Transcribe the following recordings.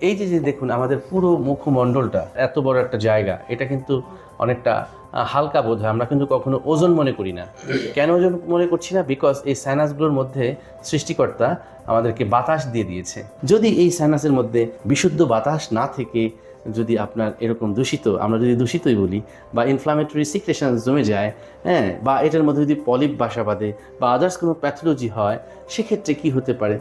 এই যে যে দেখুন, আমাদের পুরো মুখমণ্ডলটা এত বড় একটা জায়গা, এটা কিন্তু অনেকটা হালকা বোধ হয়। আমরা কিন্তু কখনো ওজন মনে করি না। কেন ওজন মনে করছি না? বিকজ এই সাইনাসগুলোর মধ্যে সৃষ্টিকর্তা আমাদেরকে বাতাস দিয়ে দিয়েছে। যদি এই সাইনাসের মধ্যে বিশুদ্ধ বাতাস না থেকে যদি আপনার এরকম দূষিত, আমরা যদি দূষিতই বলি, বা ইনফ্লামেটরি সিক্রেশন জমে যায় হ্যাঁ বা এটার মধ্যে যদি পলিপ বাসা বাঁধে, বা আদার্স কোনো প্যাথোলজি হয়, সেক্ষেত্রে কি হতে পারে?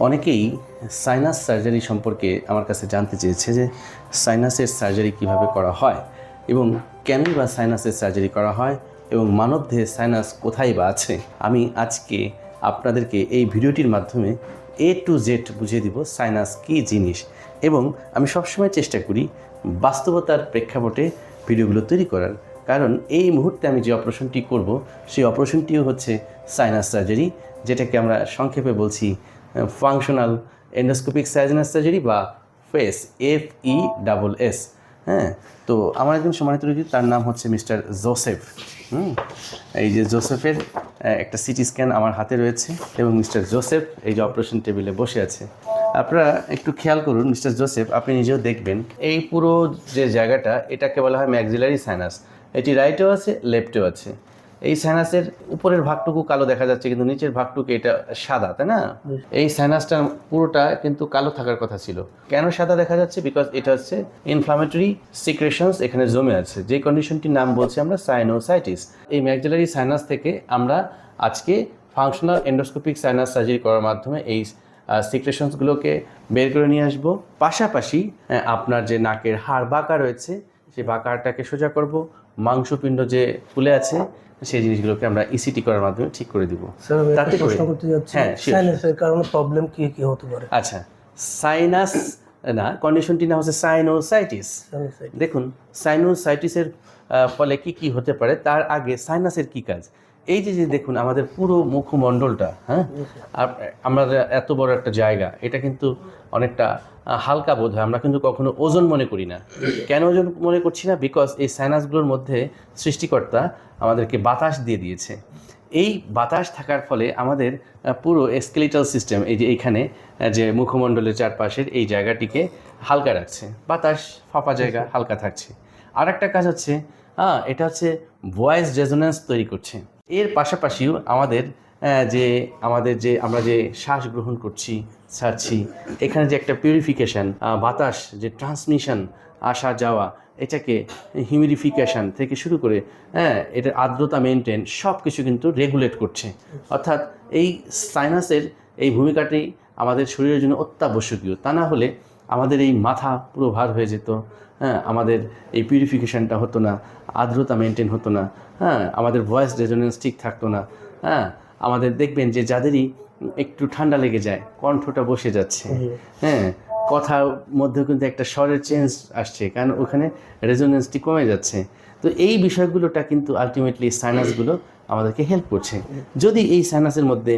অনেকেই সাইনাস সার্জারি সম্পর্কে আমার কাছে জানতে চেয়েছে যে সাইনাসের সার্জারি কীভাবে করা হয় এবং কেনই বা সাইনাসের সার্জারি করা হয় এবং মানবদেহে সাইনাস কোথায় বা আছে। আমি আজকে আপনাদেরকে এই ভিডিওটির মাধ্যমে এ টু জেড বুঝিয়ে দিব সাইনাস কী জিনিস এবং আমি সবসময় চেষ্টা করি বাস্তবতার প্রেক্ষাপটে ভিডিওগুলো তৈরি করার। কারণ এই মুহূর্তে আমি যে অপারেশনটি করব, সেই অপারেশনটিও হচ্ছে সাইনাস সার্জারি যেটাকে আমরা সংক্ষেপে বলছি ফাংশনাল এন্ডোস্কোপিক সাইনাস সার্জারি বা FESS F E double S হ্যাঁ তো আমার একজন সম্মানিত রোগী, তার নাম হচ্ছে মিস্টার জোসেফ, হুম? এই যে জোসেফের একটা সিটি স্ক্যান আমার হাতে রয়েছে এবং মিস্টার জোসেফ এই যে অপারেশন টেবিলে বসে আছে। আপনারা একটু খেয়াল করুন, মিস্টার জোসেফ, আপনি নিজেও দেখবেন, এই পুরো যে জায়গাটা, এটাকে বলা হয় ম্যাক্সিলারি সাইনাস এটি রাইটেও আছে লেফটেও আছে। এই সাইনাসের উপরের ভাগটুকু কালো দেখা যাচ্ছে কিন্তু নিচের ভাগটুকু এটা সাদা তাই না? এই সাইনাসটার পুরোটা কিন্তু কালো থাকার কথা ছিল। কেন সাদা দেখা যাচ্ছে? বিকজ এটা হচ্ছে ইনফ্লামেটরি সিক্রেশনস এখানে জমে আছে। যে কন্ডিশনটির নাম বলছি আমরা সাইনোসাইটিস এই ম্যাকজেলারি সাইনাস থেকে আমরা আজকে ফাংশনাল এন্ডোস্কোপিক সাইনাস সার্জারি করার মাধ্যমে এই সিক্রেশনসগুলোকে বের করে নিয়ে আসব। পাশাপাশি আপনার যে নাকের হাড় বাঁকা রয়েছে সেই বাঁকা হাড়টাকে সোজা করব। মাংসপিণ্ড যে ফুলে আছে সেই জিনিসগুলোকে আমরা ইসিটি করার মাধ্যমে ঠিক করে দিব। তাতে প্রশ্ন করতে যাচ্ছি। হ্যাঁ, সাইনাসের কারণে প্রবলেম কি কি হতে পারে? আচ্ছা সাইনাস না কন্ডিশনটি না হচ্ছে সাইনোসাইটিস। দেখুন সাইনোসাইটিসের ফলে কি কি হতে পারে? তার আগে সাইনাসের কি কাজ? এই যে যে দেখুন, আমাদের পুরো মুখমণ্ডলটা হ্যাঁ? আমরা এত বড় একটা জায়গা, এটা কিন্তু অনেকটা হালকা বোধ হয় আমরা কিন্তু কখনো ওজন মনে করি না। কেন ওজন মনে করছি না? বিকজ এই সাইনাসগুলোর মধ্যে সৃষ্টিকর্তা আমাদেরকে বাতাস দিয়ে দিয়েছে। এই বাতাস থাকার ফলে আমাদের পুরো স্কেলিটাল সিস্টেম এই যে এইখানে যে মুখমণ্ডলের চারপাশের এই জায়গাটিকে হালকা রাখছে। বাতাস, ফাঁপা জায়গা, হালকা থাকছে। আর একটা কাজ হচ্ছে হ্যাঁ এটা হচ্ছে ভয়েস রেজোনেন্স তৈরি করছে। এর পাশাপাশিও আমাদের যে আমাদের যে আমরা যে শ্বাস গ্রহণ করছি, ছাড়ছি, এখানে যে একটা পিউরিফিকেশন বাতাস, যে ট্রান্সমিশন আসা, যাওয়া, এটাকে হিউমিডিফিকেশন থেকে শুরু করে হ্যাঁ এটার আর্দ্রতা মেনটেন সব কিছু কিন্তু রেগুলেট করছে। অর্থাৎ এই সাইনাসের এই ভূমিকাটি আমাদের শরীরের জন্য অত্যাবশ্যকীয়। তা না হলে আমাদের এই মাথা পুরো ভার হয়ে যেত। হ্যাঁ আমাদের এই পিউরিফিকেশনটা হতো না আর্দ্রতা মেনটেন হতো না হ্যাঁ আমাদের ভয়েস রেজোনেন্স ঠিক থাকতো না হ্যাঁ আমাদের দেখবেন যে যাদেরই একটু ঠান্ডা লেগে যায় কণ্ঠটা বসে যাচ্ছে। হ্যাঁ কথার মধ্যে কিন্তু একটা স্বরের চেঞ্জ আসছে কারণ ওখানে রেজোনেন্সটি কমে যাচ্ছে। তো এই বিষয়গুলোটা কিন্তু আলটিমেটলি সাইনাসগুলো আমাদেরকে হেল্প করছে। যদি এই সাইনাসের মধ্যে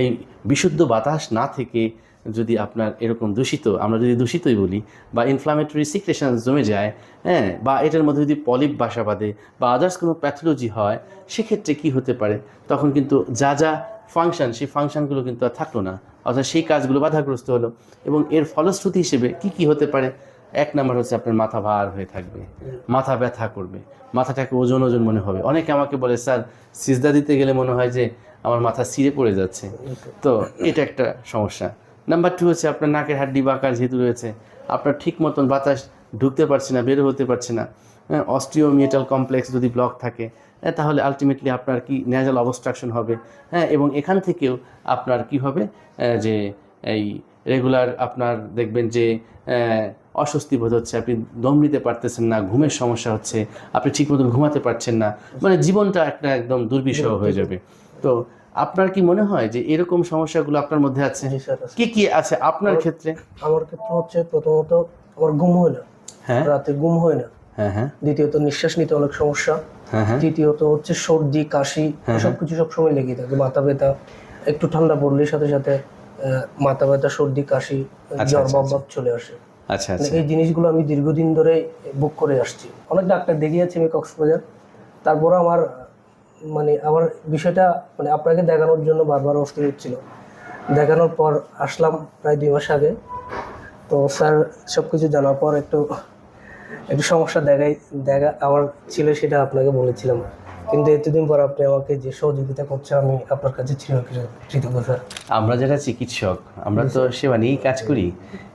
এই বিশুদ্ধ বাতাস না থেকে যদি আপনার এরকম দূষিত, আমরা যদি দূষিতই বলি, বা ইনফ্লামেটরি সিক্রেশন জমে যায় হ্যাঁ বা এটার মধ্যে যদি পলিপ বাসা বাঁধে, বা আদার্স কোনো প্যাথোলজি হয়, সেক্ষেত্রে কি হতে পারে? তখন কিন্তু যা যা ফাংশন সেই ফাংশনগুলো কিন্তু আর থাকল না। অর্থাৎ সেই কাজগুলো বাধাগ্রস্ত হলো। এবং এর ফলশ্রুতি হিসেবে কি কি হতে পারে? এক নাম্বার হচ্ছে আপনার মাথা ভার হয়ে থাকবে, মাথা ব্যথা করবে। মাথাটাকে ওজন ওজন মনে হবে। অনেকে আমাকে বলে, স্যার, সিজদা দিতে গেলে মনে হয় যে আমার মাথা সিঁড়ে পড়ে যাচ্ছে। তো এটা একটা সমস্যা। নাম্বার টু হচ্ছে আপনার নাকের হাড্ডি বাঁকা যেহেতু রয়েছে আপনার ঠিক মতন বাতাস ঢুকতে পারছে না বের হতে পারছে না। অস্ট্রিওমিয়েটাল কমপ্লেক্স যদি ব্লক থাকে হ্যাঁ, তাহলে আলটিমেটলি আপনার কি ন্যাজাল অবস্ট্রাকশন হবে। হ্যাঁ এবং এখান থেকেও আপনার কি হবে? যে এই রেগুলার আপনার দেখবেন যে অস্বস্তি বোধ হচ্ছে আপনি দম নিতে পারতেছেন না ঘুমের সমস্যা হচ্ছে আপনি ঠিক মতন ঘুমাতে পারছেন না। মানে জীবনটা একটা একদম দুর্বিষহ হয়ে যাবে। তো আপনার কি মনে হয় যে এরকম সমস্যাগুলো আপনার মধ্যে আছে। কি কি আছে আপনার ক্ষেত্রে? আমার ক্ষেত্রে হচ্ছে প্রথমত আমার ঘুম হয় না। হ্যাঁ। রাতে ঘুম হয় না। হ্যাঁ হ্যাঁ। দ্বিতীয়ত নিঃশ্বাস নিতে অনেক সমস্যা। হ্যাঁ তৃতীয়ত হচ্ছে সর্দি কাশি এসব কিছু সবসময় লেগে থাকে। মাথা ব্যথা একটু ঠান্ডা পড়লে সাথে সাথে মাথা ব্যথা সর্দি কাশি জ্বর আচ্ছা, ভাব ভাব চলে আসে। আচ্ছা মানে আচ্ছা। এই জিনিসগুলো আমি দীর্ঘদিন ধরে বুক করে আসছি। অনেক ডাক্তার দেখিয়েছি আমি কক্সবাজার। তারপরে আমার মানে আমার বিষয়টা মানে আপনাকে দেখানোর জন্য বারবার অস্থির হচ্ছিল। দেখানোর পর আসলাম প্রায় দুই মাস আগে। তো স্যার সব কিছু জানার পর একটু একটু সমস্যা দেখাই দেখা আমার ছিল সেটা আপনাকে বলেছিলাম। কিন্তু এতদিন পর আপনি আমাকে যে সহযোগিতা করছেন আমি আপনার কাছে ছিল কৃতজ্ঞ স্যার। আমরা যারা চিকিৎসক আমরা তো সেবা নিয়েই কাজ করি।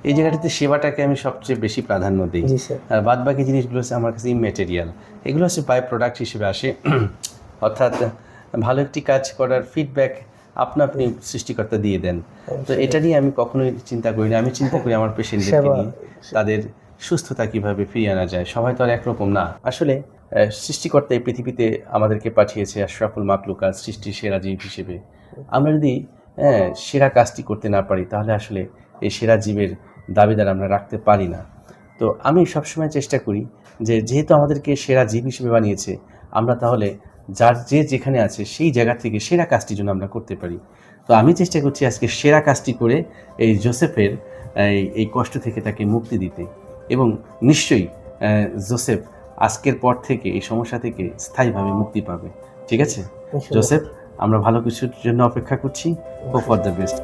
এই জায়গাটাতে সেবাটাকে আমি সবচেয়ে বেশি প্রাধান্য দিই। আর বাদ বাকি জিনিসগুলো হচ্ছে আমার কাছে ইমেটেরিয়াল এগুলো হচ্ছে বাই প্রোডাক্ট হিসেবে আসে। অর্থাৎ ভালো একটি কাজ করার ফিডব্যাক আপনা আপনি সৃষ্টিকর্তা দিয়ে দেন। তো এটা নিয়ে আমি কখনোই চিন্তা করি না। আমি চিন্তা করি আমার পেশেন্টদেরকে সেবা। নিয়ে তাদের সুস্থতা কীভাবে ফিরিয়ে আনা যায়। সবাই তো আর একরকম না। আসলে সৃষ্টিকর্তা এই পৃথিবীতে আমাদেরকে পাঠিয়েছে আশরাফুল মাকলুকাত সৃষ্টি সেরা জীব হিসেবে। আমরা যদি হ্যাঁ, সেরা কাজটি করতে না পারি তাহলে আসলে এই সেরা জীবের দাবিদার আমরা রাখতে পারি না। তো আমি সবসময় চেষ্টা করি যে যেহেতু আমাদেরকে সেরা জীব হিসেবে বানিয়েছে আমরা তাহলে যার যে যেখানে আছে সেই জায়গা থেকে সেরা কাজটি যেন আমরা করতে পারি। তো আমি চেষ্টা করছি আজকে সেরা কাজটি করে এই জোসেফের এই এই কষ্ট থেকে তাকে মুক্তি দিতে। এবং নিশ্চয়ই জোসেফ আজকের পর থেকে এই সমস্যা থেকে স্থায়ীভাবে মুক্তি পাবে। ঠিক আছে? জোসেফ আমরা ভালো কিছুর জন্য অপেক্ষা করছি। Hope for the best